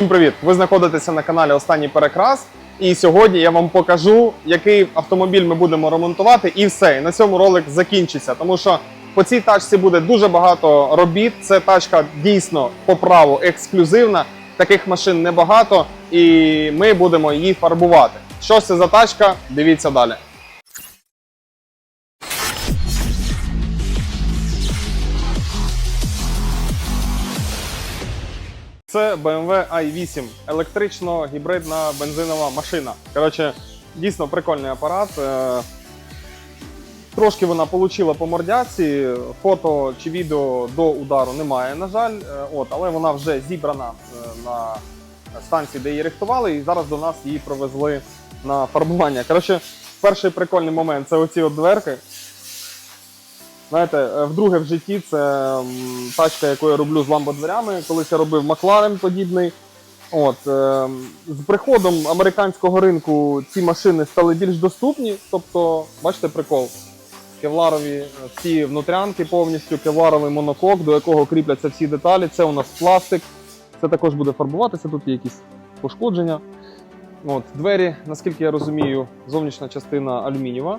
Всім привіт! Ви знаходитеся на каналі Останній Перекрас. І сьогодні я вам покажу, який автомобіль ми будемо ремонтувати, і все. І на цьому ролик закінчиться. Тому що по цій тачці буде дуже багато робіт. Це тачка дійсно по праву ексклюзивна. Таких машин небагато, і ми будемо її фарбувати. Що це за тачка? Дивіться далі. Це BMW i8, електрично гібридна бензинова машина. Коротше, дійсно прикольний апарат. Е, Трошки вона отримала по мордяці. Фото чи відео до удару немає, на жаль. Е, От, але вона вже зібрана е, на станції, де її рихтували, і зараз до нас її привезли на фарбування. Коротше, перший прикольний момент це оці от дверки. Знаєте, е, вдруге в житті це тачка, яку я роблю з ламбодверями. Колись я робив Макларен подібний. От, е, з приходом американського ринку ці машини стали більш доступні. Тобто, бачите прикол? Кевларові е, всі внутрянки повністю, кевларовий монокок, до якого кріпляться всі деталі. Це у нас пластик. Це також буде фарбуватися, тут є якісь пошкодження. От, двері, наскільки я розумію, зовнішня частина алюмінієва.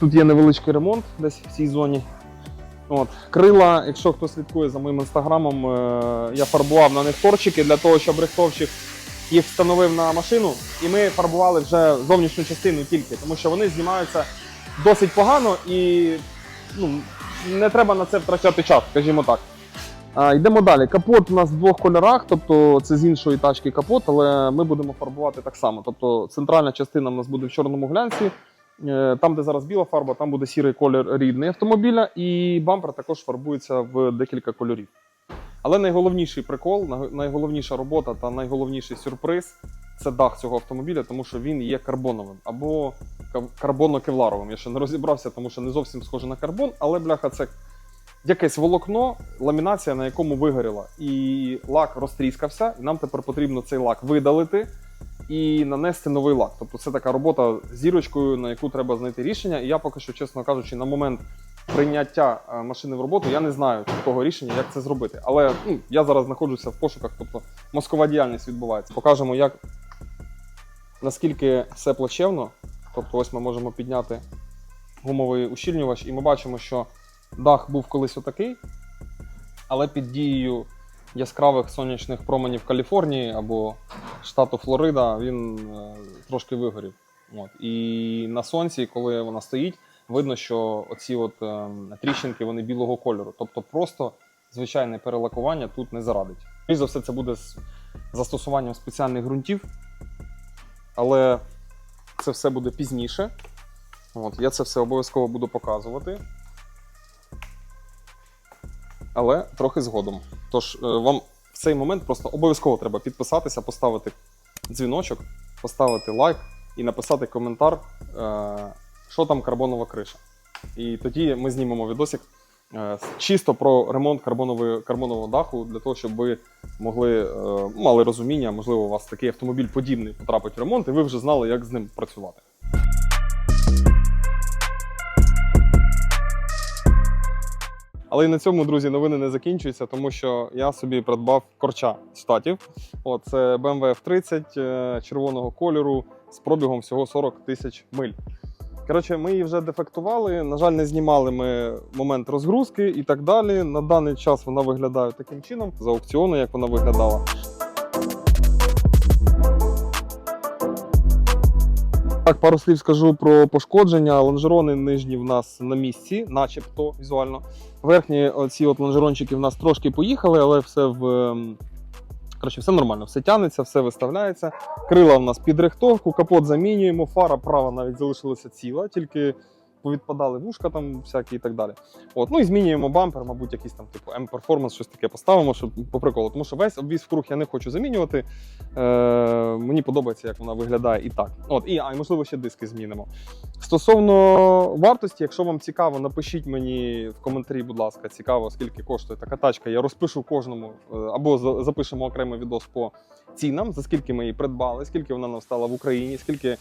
Тут є невеличкий ремонт десь в цій зоні. От. Крила, якщо хто слідкує за моїм інстаграмом, е, я фарбував на них торчики для того, щоб рихтовщик їх встановив на машину. І ми фарбували вже зовнішню частину тільки, тому що вони знімаються досить погано і ну, не треба на це втрачати час, скажімо так. А, йдемо далі. Капот у нас в двох кольорах, тобто це з іншої тачки капот, але ми будемо фарбувати так само. Тобто центральна частина у нас буде в чорному глянці. Е, Там, де зараз біла фарба, там буде сірий колір рідний автомобіля, і бампер також фарбується в декілька кольорів. Але найголовніший прикол, найголовніша робота та найголовніший сюрприз це дах цього автомобіля, тому що він є карбоновим або карбоно-кевларовим. Я ще не розібрався, тому що не зовсім схоже на карбон, але бляха, це якесь волокно, ламінація, на якому вигоріла. І лак розтріскався, і нам тепер потрібно цей лак видалити і нанести новий лак. Тобто це така робота зірочкою, на яку треба знайти рішення. І я поки що, чесно кажучи, на момент прийняття е, машини в роботу я не знаю такого рішення, як це зробити. Але ну, я зараз знаходжуся в пошуках, тобто мозкова діяльність відбувається. Покажемо, як наскільки все плачевно. Тобто, ось ми можемо підняти гумовий ущільнювач, і ми бачимо, що дах був колись отакий, але під дією яскравих сонячних променів Каліфорнії або штату Флорида він е, трошки вигорів. От. І на сонці, коли вона стоїть, видно, що оці от, е, тріщинки вони білого кольору. Тобто просто звичайне перелакування тут не зарадить. І за все це буде з застосуванням спеціальних ґрунтів, але це все буде пізніше. От, я це все обов'язково буду показувати. Але трохи згодом. Тож е, вам в цей момент просто обов'язково треба підписатися, поставити дзвіночок, поставити лайк і написати коментар, е, що там карбонова криша. І тоді ми знімемо відосик е, чисто про ремонт карбонової, карбонового даху, для того, щоб ви могли мали розуміння, можливо, у вас такий автомобіль подібний потрапить в ремонт, і ви вже знали, як з ним працювати. Але і на цьому, друзі, новини не закінчуються, тому що я собі придбав корча штатів. О, це BMW F30 е, червоного кольору з пробігом всього 40 тисяч миль. Коротше, ми її вже дефектували. На жаль, не знімали ми момент розгрузки і так далі. На даний час вона виглядає таким чином за аукціону, як вона виглядала. Так, пару слів скажу про пошкодження. Лонжерони нижні в нас на місці, начебто візуально. Верхні оці от лонжерончики в нас трошки поїхали, але все в. ем, Коротше, все нормально, все тянеться, все виставляється. Крила в нас під рихтовку, капот замінюємо, фара права навіть залишилася ціла, тільки повідпадали вушка там всякі і так далі. От, ну і змінюємо бампер, мабуть, якийсь там типу M-Performance, щось таке поставимо, щоб по приколу. Тому що весь обвіз в круг я не хочу замінювати. Е, мені подобається, як вона виглядає і так. От, і, а, і можливо ще диски змінимо. Стосовно вартості, якщо вам цікаво, напишіть мені в коментарі, будь ласка, цікаво, скільки коштує така тачка. Я розпишу кожному е, або запишемо окремий відос по цінам, за скільки ми її придбали, скільки вона нам стала в Україні, скільки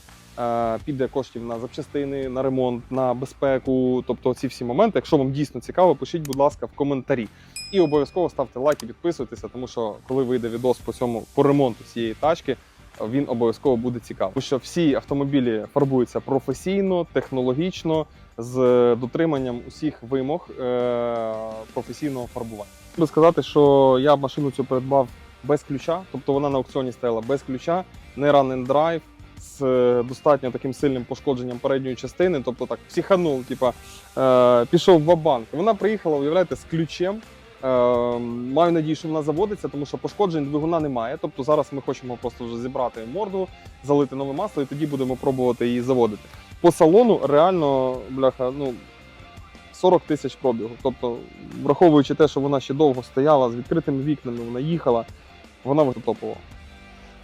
піде коштів на запчастини, на ремонт, на безпеку. Тобто ці всі моменти. Якщо вам дійсно цікаво, пишіть, будь ласка, в коментарі. І обов'язково ставте лайк і підписуйтеся, тому що коли вийде відос по цьому по ремонту цієї тачки, він обов'язково буде цікавий. Тому що всі автомобілі фарбуються професійно, технологічно, з дотриманням усіх вимог е- професійного фарбування. Хочу сказати, що я машину цю придбав без ключа, тобто вона на аукціоні стояла без ключа, не run and drive, з е, достатньо таким сильним пошкодженням передньої частини, тобто так психанув, типа е, пішов в банк Вона приїхала, уявляєте, з ключем. Е, маю надію, що вона заводиться, тому що пошкоджень двигуна немає. Тобто зараз ми хочемо просто вже зібрати морду, залити нове масло і тоді будемо пробувати її заводити. По салону реально, бляха, ну 40 тисяч пробігу. Тобто, враховуючи те, що вона ще довго стояла з відкритими вікнами, вона їхала, вона вже топова.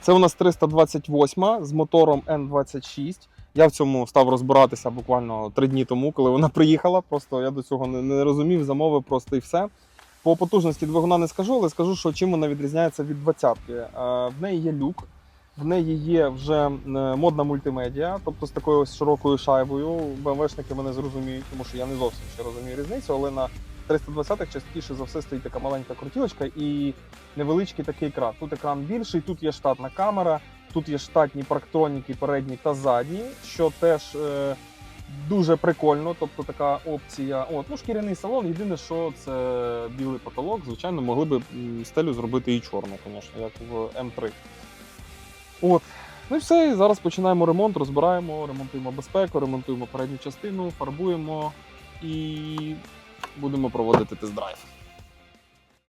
Це у нас 328 з мотором N26. Я в цьому став розбиратися буквально три дні тому, коли вона приїхала. Просто я до цього не, не розумів, замовив просто і все. По потужності двигуна не скажу, але скажу, що чим вона відрізняється від 20-ки. Е, В неї є люк, в неї є вже е, модна мультимедіа, тобто з такою ось широкою шайбою. БМВшники мене зрозуміють, тому що я не зовсім ще розумію різницю, але на 320-х частіше за все стоїть така маленька крутілочка і невеличкий такий екран. Тут екран більший, тут є штатна камера, тут є штатні парктроніки передні та задні, що теж е, дуже прикольно. Тобто така опція. От, ну, шкіряний салон. Єдине, що це білий потолок. Звичайно, могли б стелю зробити і чорну, звісно, як в М3. От. Ну і все, і зараз починаємо ремонт, розбираємо, ремонтуємо безпеку, ремонтуємо передню частину, фарбуємо і будемо проводити тест-драйв.